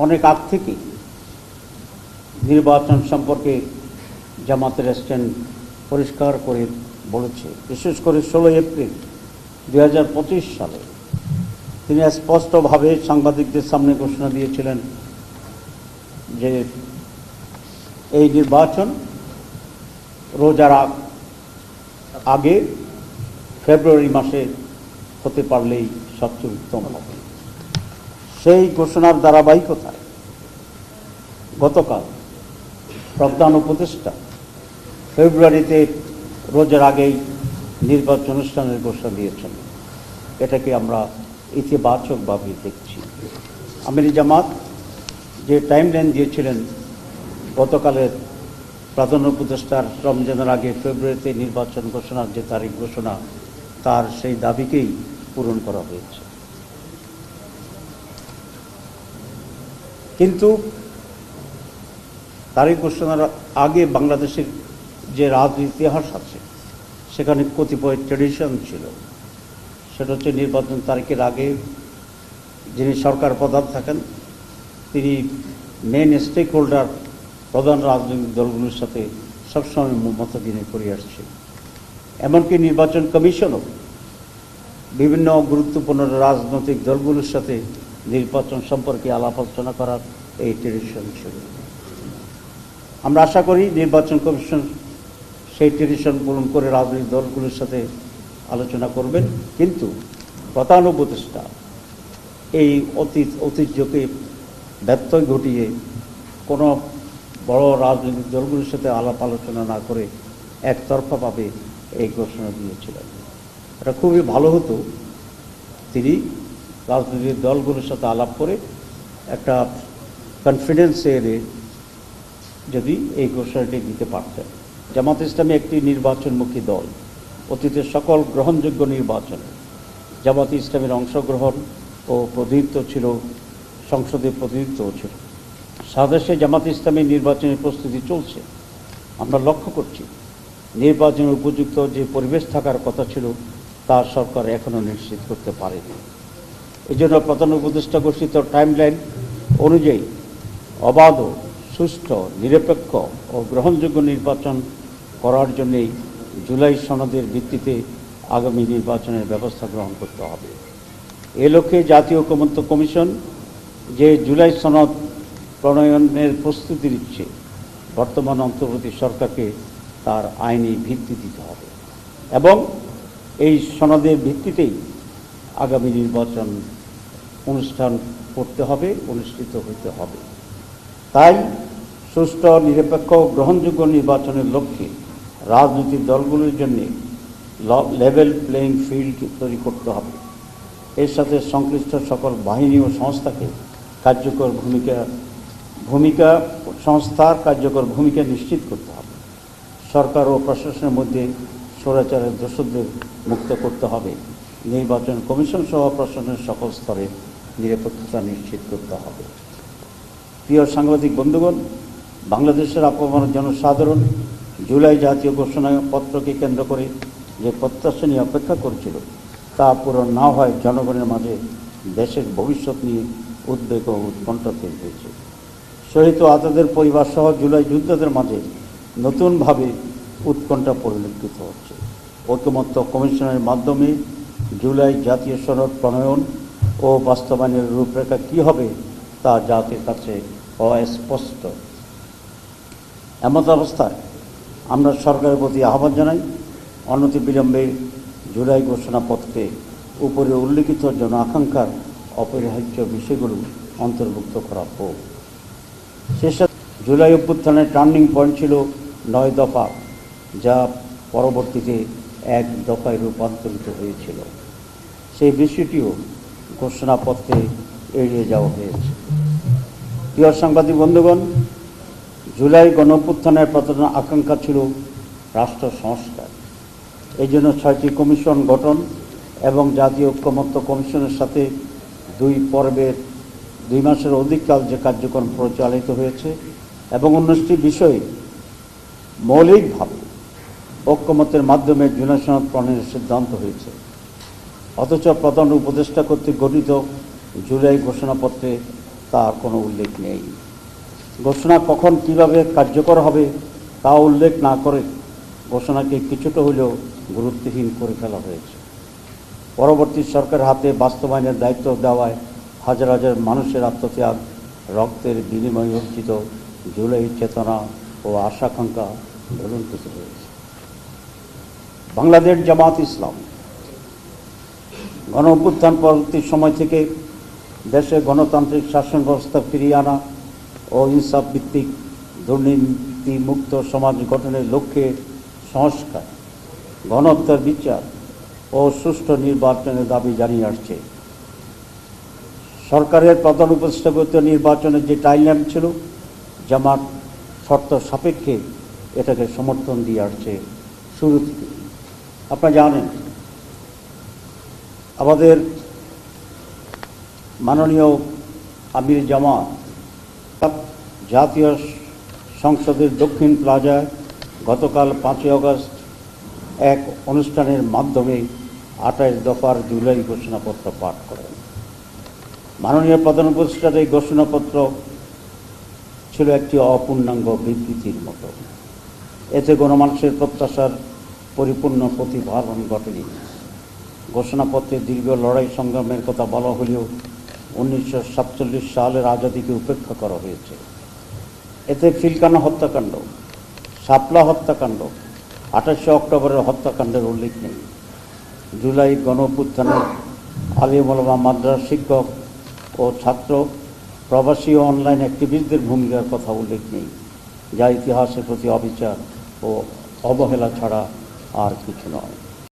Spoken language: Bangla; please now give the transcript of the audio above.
অনেক আগ থেকে নির্বাচন সম্পর্কে জামাতের স্ট্যান্ড পরিষ্কার করে বলেছে। বিশেষ করে ষোলোই এপ্রিল দু হাজার পঁচিশ সালে তিনি স্পষ্টভাবে সাংবাদিকদের সামনে ঘোষণা দিয়েছিলেন যে এই নির্বাচন রোজার আগ- আগে ফেব্রুয়ারি মাসে হতে পারলেই সবচেয়ে উত্তম হবে। সেই ঘোষণার ধারাবাহিকতায় গতকাল প্রধান উপদেষ্টা ফেব্রুয়ারিতে রোজের আগেই নির্বাচন অনুষ্ঠানের ঘোষণা দিয়েছেন। এটাকে আমরা ইতিবাচকভাবে দেখছি। আমির জামাত যে টাইমলাইন দিয়েছিলেন, গতকালের প্রধান উপদেষ্টার রমজানের আগে ফেব্রুয়ারিতে নির্বাচন ঘোষণার যে তারিখ ঘোষণা, তার সেই দাবিকেই পূরণ করা হয়েছে। কিন্তু তারিখ ঘোষণার আগে বাংলাদেশের যে রাজনীতি ইতিহাস আছে, সেখানে কতিপয় ট্রেডিশন ছিল। সেটা হচ্ছে নির্বাচন তারিখের আগে যিনি সরকার প্রধান থাকেন, তিনি মেন স্টেক হোল্ডার প্রধান রাজনৈতিক দলগুলোর সাথে সবসময় মত দিনে করে আসছে এমনকি নির্বাচন কমিশনও বিভিন্ন গুরুত্বপূর্ণ রাজনৈতিক দলগুলোর সাথে নির্বাচন সম্পর্কে আলাপ আলোচনা করার এই ট্রেডিশন ছিল আমরা আশা করি নির্বাচন কমিশন সেই ট্রেডিশন পূরণ করে রাজনৈতিক দলগুলোর সাথে আলোচনা করবেন। কিন্তু প্রধান উপদেষ্টা এই অতীত, ঐতিহ্যকে ব্যত্যয় ঘটিয়ে কোনো বড় রাজনৈতিক দলগুলোর সাথে আলাপ আলোচনা না করে একতরফাভাবে এই ঘোষণা দিয়েছিলেন। এটা খুবই ভালো হতো। তিনি রাজনৈতিক দলগুলোর সাথে আলাপ করে একটা কনফিডেন্স এনে যদি এই ঘোষণাটি দিতে পারতেন। জামাত ইসলামী একটি নির্বাচনমুখী দল, অতীতের সকল গ্রহণযোগ্য নির্বাচনে। জামাত ইসলামের অংশগ্রহণ ও প্রতিনিধিত্ব ছিল সংসদে প্রতিনিধিত্ব ছিল। সাদেশে জামাত ইসলামী নির্বাচনের প্রস্তুতি চলছে। আমরা লক্ষ্য করছি, নির্বাচনের উপযুক্ত যে পরিবেশ থাকার কথা ছিল, তা সরকার এখনও নিশ্চিত করতে পারেনি। এই জন্য প্রধান উপদেষ্টা ঘোষিত টাইমলাইন অনুযায়ী অবাধ, সুষ্ঠু, নিরপেক্ষ ও গ্রহণযোগ্য নির্বাচন করার জন্যেই জুলাই সনদের ভিত্তিতে আগামী নির্বাচনের ব্যবস্থা গ্রহণ করতে হবে। এ লক্ষ্যে জাতীয় ঐকমত্য কমিশন যে জুলাই সনদ প্রণয়নের প্রস্তুতি নিচ্ছে, বর্তমান অন্তর্বর্তী সরকারকে তার আইনি ভিত্তি দিতে হবে এবং এই সনদের ভিত্তিতেই আগামী নির্বাচন অনুষ্ঠান করতে হবে, অনুষ্ঠিত হতে হবে। তাই সুষ্ঠু, নিরপেক্ষ গ্রহণযোগ্য নির্বাচনের লক্ষ্যে রাজনৈতিক দলগুলোর জন্য লেভেল প্লেয়িং ফিল্ড তৈরি করতে হবে। এর সাথে সংশ্লিষ্ট সকল বাহিনী ও সংস্থাকে কার্যকর ভূমিকা ভূমিকা, সংস্থার কার্যকর ভূমিকা নিশ্চিত করতে হবে। সরকার ও প্রশাসনের মধ্যে স্বৈরাচারের দোষদের মুক্ত করতে হবে। নির্বাচন কমিশন সহ প্রশাসনের সকল স্তরে নিরপেক্ষতা নিশ্চিত করতে হবে। প্রিয় সাংবাদিক বন্ধুগণ, বাংলাদেশের আপামর জনসাধারণ জুলাই জাতীয় ঘোষণাপত্রকে কেন্দ্র করে যে প্রত্যাশা নিয়ে অপেক্ষা করছিল, তা পূরণ না হয় জনগণের মাঝে দেশের ভবিষ্যৎ নিয়ে উদ্বেগ ও উৎকণ্ঠা তৈরি হয়েছে। শহীদ ও আতাদের পরিবার সহ জুলাই যোদ্ধাদের মাঝে নতুনভাবে উৎকণ্ঠা পরিলক্ষিত হচ্ছে। ঐকমত্য কমিশনের মাধ্যমে জুলাই জাতীয় সড়ক প্রণয়ন ও বাস্তবায়নের রূপরেখা কি হবে তা জাতির কাছে অস্পষ্ট। এমত অবস্থায় আমরা সরকারের প্রতি আহ্বান জানাই, অনতি বিলম্বে জুলাই ঘোষণাপত্রে উপরে উল্লিখিত জন আকাঙ্ক্ষার অপরিহার্য বিষয়গুলো অন্তর্ভুক্ত করা হোক। শেষে জুলাই অভ্যুত্থানের টার্নিং পয়েন্ট ছিল নয় দফা, যা পরবর্তীতে এক দফায় রূপান্তরিত হয়েছিল। সেই বিষয়টিও ঘোষণাপত্রে এড়িয়ে যাওয়া হয়েছে। প্রিয় সাংবাদিক বন্ধুগণ, জুলাই গণঅভ্যুত্থানের প্রধান আকাঙ্ক্ষা ছিল রাষ্ট্র সংস্কার। এই জন্য ছয়টি কমিশন গঠন এবং জাতীয় ঐক্যমত্য কমিশনের সাথে দুই পর্বের দুই মাসের অধিককাল যে কার্যক্রম পরিচালিত হয়েছে এবং উনিশটি বিষয়ে মৌলিকভাবে ঐক্যমতের মাধ্যমে জুলাই সনদ প্রণয়নের সিদ্ধান্ত হয়েছে। অথচ প্রধান উপদেষ্টা কর্তৃক গঠিত জুলাই ঘোষণাপত্রে তার কোনো উল্লেখ নেই। ঘোষণা কখন কীভাবে কার্যকর হবে তা উল্লেখ না করে ঘোষণাকে কিছুটা হলেও গুরুত্বহীন করে ফেলা হয়েছে। পরবর্তী সরকার হাতে বাস্তবায়নের দায়িত্ব দেওয়ায় হাজার হাজার মানুষের আত্মত্যাগ, রক্তের বিনিময়ে অর্জিত জুলাই চেতনা ও আশাকাঙ্ক্ষা ঝুলন্তিত হয়েছে। বাংলাদেশ জামাত ইসলাম গণ অভ্যুত্থান পরবর্তী সময় থেকে দেশে গণতান্ত্রিক শাসন ব্যবস্থা ফিরিয়ে আনা ও ইনসাফ ভিত্তিক দুর্নীতি মুক্ত সমাজ গঠনের লক্ষ্যে সংস্কার, গণহত্যার বিচার ও সুষ্ঠু নির্বাচনের দাবি জানিয়ে আসছে। সরকারের প্রধান উপস্থাপিত নির্বাচনের যে টাইমলাইন ছিল, জামাত শর্ত সাপেক্ষে এটাকে সমর্থন দিয়ে আসছে শুরু থেকে। আপনারা জানেন আমাদের মাননীয় আমির জামাত জাতীয় সংসদের দক্ষিণ প্লাজায় গতকাল পাঁচই আগস্ট এক অনুষ্ঠানের মাধ্যমে আঠাশ দফার জুলাই ঘোষণাপত্র পাঠ করেন। মাননীয় প্রধান উপদেষ্টার এই ঘোষণাপত্র ছিল একটি অপূর্ণাঙ্গ বিবৃতির মতো। এতে গণমানুষের প্রত্যাশার পরিপূর্ণ প্রতিফলন ঘটেনি। ঘোষণাপত্রে দীর্ঘ লড়াই সংগ্রামের কথা বলা হলেও উনিশশো সাতচল্লিশ সালের আজাদিকে উপেক্ষা করা হয়েছে। এতে ফিলকানা হত্যাকাণ্ড, শাপলা হত্যাকাণ্ড, আঠাশে অক্টোবরের হত্যাকাণ্ডের উল্লেখ নেই। জুলাই গণ অভ্যুত্থানের আলিমুলমা মাদ্রাস শিক্ষক ও ছাত্র, প্রবাসী অনলাইন অ্যাক্টিভিস্টদের ভূমিকার কথা উল্লেখ নেই, যা ইতিহাসের প্রতি অবিচার ও অবহেলা ছাড়া আর কিছু নয়।